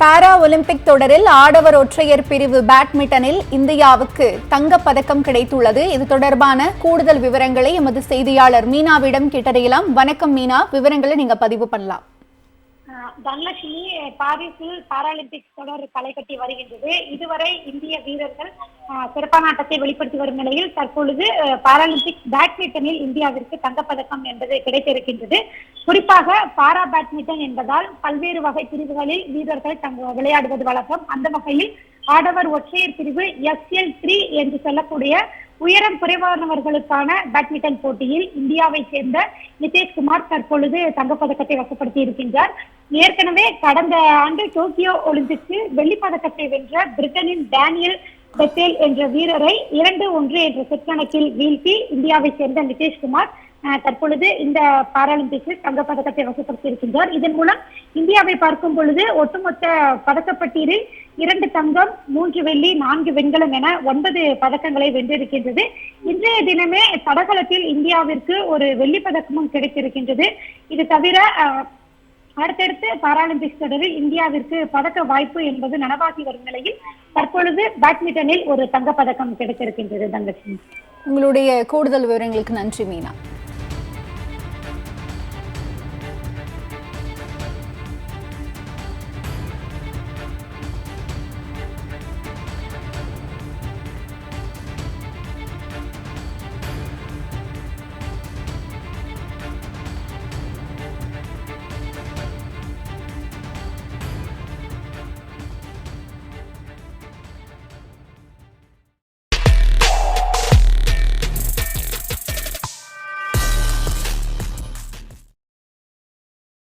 Para Olympic தொடரில் ஆடவர் ஒற்றையர் பிரிவு பேட்மிண்டனில் இந்தியாவுக்கு தங்கப் பதக்கம் கிடைத்துள்ளது. இது தொடர்பான கூடுதல் விவரங்களை எமது செய்தியாளர் மீனாவிடம் கேட்டறியலாம். வணக்கம் மீனா. விவரங்களை நீங்க பதிவு பண்ணலாம். தனலட்சுமி பாரிஸில் பாராலிம்பிக்ஸ் தொடர் களை கட்டி வருகின்றது. இதுவரை இந்திய வீரர்கள் சிறப்பான ஆட்டத்தை வெளிப்படுத்தி வரும் நிலையில் தற்பொழுது பாராலிம்பிக்ஸ் பேட்மிண்டனில் இந்தியாவிற்கு தங்கப்பதக்கம் என்பது கிடைத்திருக்கின்றது. குறிப்பாக பாரா பேட்மிண்டன் என்பதால் பல்வேறு வகை பிரிவுகளில் வீரர்கள் தங்க விளையாடுவது வழக்கம். அந்த வகையில் ஆடவர் ஒற்றையர் பிரிவு எஸ்எல் த்ரீ என்று சொல்லக்கூடிய உயரம் குறைவானவர்களுக்கான பேட்மிண்டன் போட்டியில் இந்தியாவை சேர்ந்த நிதேஷ்குமார் தற்பொழுது தங்கப்பதக்கத்தை வசப்படுத்தி இருக்கின்றார். ஏற்கனவே கடந்த ஆண்டு டோக்கியோ ஒலிம்பிக்ஸில் வெள்ளிப் பதக்கத்தை வென்ற பிரிட்டனின் டேனியல் பெத்தேல் என்ற வீரரை இரண்டு ஒன்று என்ற செட் கணக்கில் வீழ்த்தி இந்தியாவை சேர்ந்த நிதேஷ்குமார் அஹ், தற்பொழுது இந்த பாராலிம்பிக்ஸில் தங்கப்பதக்கத்தை வசப்படுத்தி இருக்கின்றார். இதன் மூலம் இந்தியாவை பார்க்கும் பொழுது ஒட்டுமொத்த பதக்கப்பட்டியலில் இரண்டு தங்கம் மூன்று வெள்ளி நான்கு வெண்கலம் என ஒன்பது பதக்கங்களை வென்றிருக்கின்றது. இன்றைய தினமே தடகளத்தில் இந்தியாவிற்கு ஒரு வெள்ளி பதக்கமும் கிடைத்திருக்கின்றது. இது தவிர அடுத்தடுத்து பாராலிம்பிக்ஸ் தொடரில் இந்தியாவிற்கு பதக்க வாய்ப்பு என்பது நனவாகி வரும் நிலையில் தற்பொழுது பேட்மிண்டனில் ஒரு தங்கப்பதக்கம் கிடைத்திருக்கின்றது தங்கச்சி உங்களுடைய கூடுதல் விவரங்களுக்கு நன்றி மீனா.